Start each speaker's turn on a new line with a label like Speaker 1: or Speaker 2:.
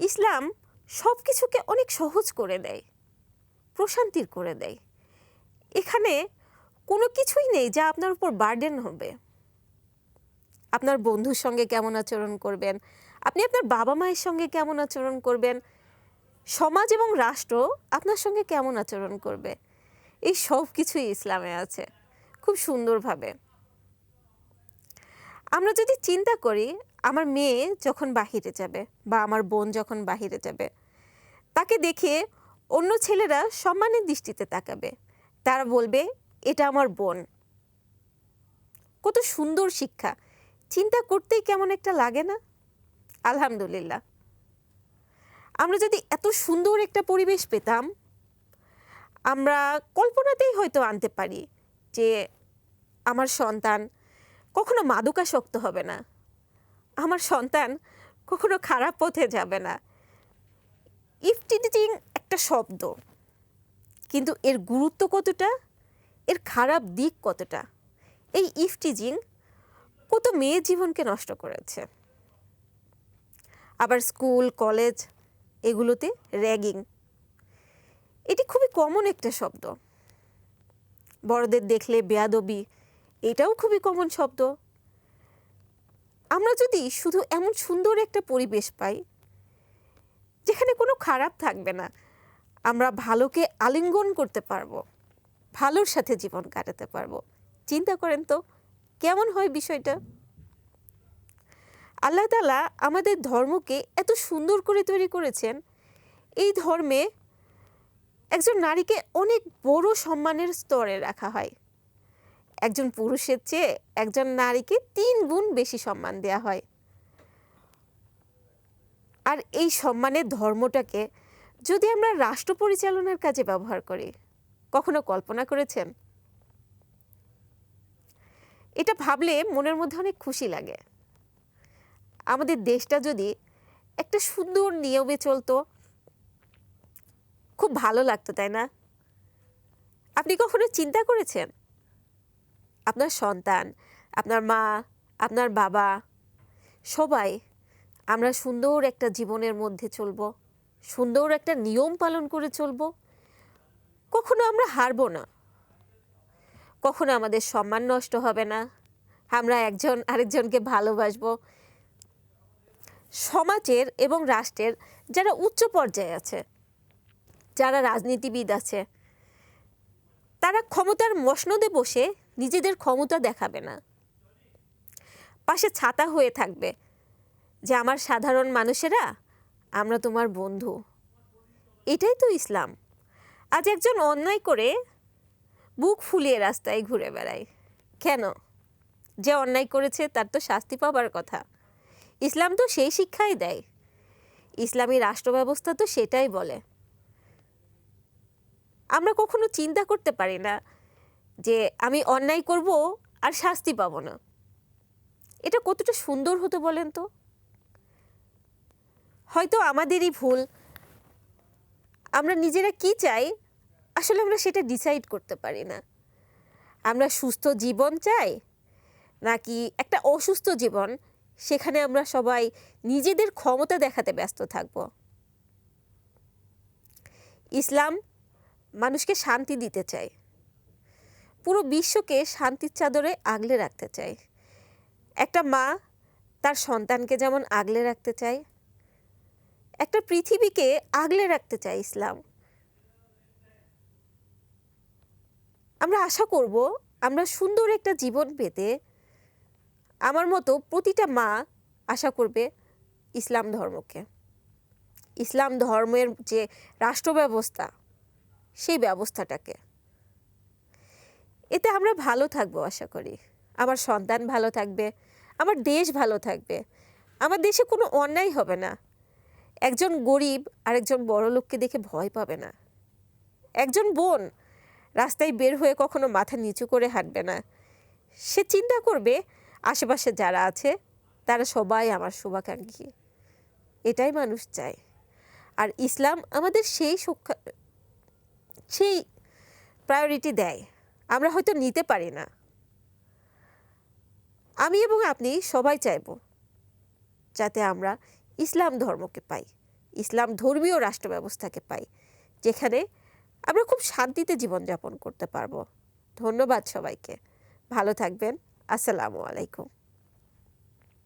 Speaker 1: ইসলাম সব কিছুকে অনেক সহজ করে দেয়, প্রশান্তির করে দেয়। এখানে কোনো কিছুই নেই যা আপনার উপর বার্ডেন হবে। আপনার বন্ধুর সঙ্গে কেমন আচরণ করবেন? আপনি আপনার বাবা মায়ের সঙ্গে কেমন আচরণ করবেন? সমাজ এবং রাষ্ট্র আপনার সঙ্গে কেমন আচরণ করবে? এই সব কিছুই ইসলামে আছে, খুব সুন্দরভাবে। আমরা যদি চিন্তা করি, আমার মেয়ে যখন বাহিরে যাবে বা আমার বোন যখন বাহিরে যাবে, তাকে দেখে অন্য ছেলেরা সম্মানের দৃষ্টিতে তাকাবে। তারা বলবে, এটা আমার বোন। কত সুন্দর শিক্ষা। চিন্তা করতেই কেমন একটা লাগে না? আলহামদুলিল্লাহ। আমরা যদি এত সুন্দর একটা পরিবেশ পেতাম, আমরা কল্পনাতেই হয়তো আনতে পারি যে আমার সন্তান কখনো মাদকাসক্ত হবে না। আমার সন্তান কখনো খারাপ পথে যাবে না। ইফটিজিং একটা শব্দ। কিন্তু এর গুরুত্ব কতটা? এর খারাপ দিক কতটা? এই ইফটিজিং কত মেয়ে জীবনকে নষ্ট করেছে। আবার স্কুল, কলেজ এগুলোতে র্যাগিং। এটি খুবই কমন একটা শব্দ। বড়দের দেখলে বেয়াদবি এটাও খুবই কমন শব্দ। আমরা যদি শুধু এমন সুন্দর একটা পরিবেশ পাই, যেখানে কোনো খারাপ থাকবে না, আমরা ভালোকে আলিঙ্গন করতে পারব, ভালোর সাথে জীবন কাটাতে পারব। চিন্তা করেন তো, কেমন হয় বিষয়টা? আল্লাহ তালা আমাদের ধর্মকে এত সুন্দর করে তৈরি করেছেন। এই ধর্মে একজন নারীকে অনেক বড় সম্মানের স্তরে রাখা হয়। একজন পুরুষের চেয়ে একজন নারীকে তিন গুণ বেশি সম্মান দেওয়া হয়। আর এই সম্মানের ধর্মটাকে যদি আমরা রাষ্ট্র পরিচালনার কাজে ব্যবহার করি, কখনো কল্পনা করেছেন? এটা ভাবলে মনের মধ্যে অনেক খুশি লাগে। আমাদের দেশটা যদি একটা সুন্দর নিয়মে চলতো, খুব ভালো লাগতো, তাই না? আপনি কখনো চিন্তা করেছেন আপনার সন্তান, আপনার মা, আপনার বাবা, সবাই আমরা সুন্দর একটা জীবনের মধ্যে চলবো, সুন্দর একটা নিয়ম পালন করে চলবো। কখনো আমরা হারবো না। কখনো আমাদের সম্মান নষ্ট হবে না। আমরা একজন আরেকজনকে ভালোবাসব। সমাজের এবং রাষ্ট্রের যারা উচ্চ পর্যায়ে আছে, যারা রাজনীতিবিদ আছে, তারা ক্ষমতার মসনদে বসে নিজেদের ক্ষমতা দেখাবে না। পাশে ছাতা হয়ে থাকবে যে, আমার সাধারণ মানুষেরা, আমরা তোমার বন্ধু। এটাই তো ইসলাম। আজ একজন অন্যায় করে বুক ফুলিয়ে রাস্তায় ঘুরে বেড়ায়। কেন? যে অন্যায় করেছে তার তো শাস্তি পাবার কথা। ইসলাম তো সেই শিক্ষাই দেয়। ইসলামী রাষ্ট্র ব্যবস্থা তো সেটাই বলে। আমরা কখনো চিন্তা করতে পারি না যে আমি অন্যায় করব আর শাস্তি পাবো না। এটা কতটা সুন্দর হতো বলেন তো? হয়তো আমাদেরই ভুল। আমরা নিজেরা কি চাই? আসলে আমরা সেটা ডিসাইড করতে পারি না। আমরা সুস্থ জীবন চাই নাকি একটা অসুস্থ জীবন? সেখানে আমরা সবাই নিজেদের ক্ষমতা দেখাতে ব্যস্ত থাকব। ইসলাম মানুষকে শান্তি দিতে চায়। পুরো বিশ্বকে শান্তির চাদরে আগলে রাখতে চায়। একটা মা তার সন্তানকে যেমন আগলে রাখতে চায়, একটা পৃথিবীকে আগলে রাখতে চায় ইসলাম। আমরা আশা করব, আমরা সুন্দর একটা জীবন পেতে আমার মতো প্রতিটা মা আশা করবে ইসলাম ধর্মকে। ইসলাম ধর্মের যে রাষ্ট্র ব্যবস্থা সেই ব্যবস্থাটাকে। এতে আমরা ভালো থাকব আশা করি। আমার সন্তান ভালো থাকবে, আমার দেশ ভালো থাকবে। আমার দেশে কোনো অন্যায় হবে না। একজন গরিব আরেকজন বড় লোককে দেখে ভয় পাবে না। একজন বোন রাস্তায় বের হয়ে কখনো মাথা নিচু করে হাঁটবে না। সে চিন্তা করবে, আশেপাশে যারা আছে, তারা সবাই আমার শুভাকাঙ্ক্ষী। এটাই মানুষ চায়। আর ইসলাম আমাদের সেই সেই প্রায়োরিটি দেয়। আমরা হয়তো নিতে পারি না। আমি এবং আপনি সবাই চাইব যাতে আমরা ইসলাম ধর্মকে পাই, ইসলাম ধর্মীয় রাষ্ট্র ব্যবস্থাকে পাই, যেখানে আমরা খুব শান্তিতে জীবনযাপন করতে পারব। ধন্যবাদ সবাইকে। ভালো থাকবেন। আসসালামু আলাইকুম।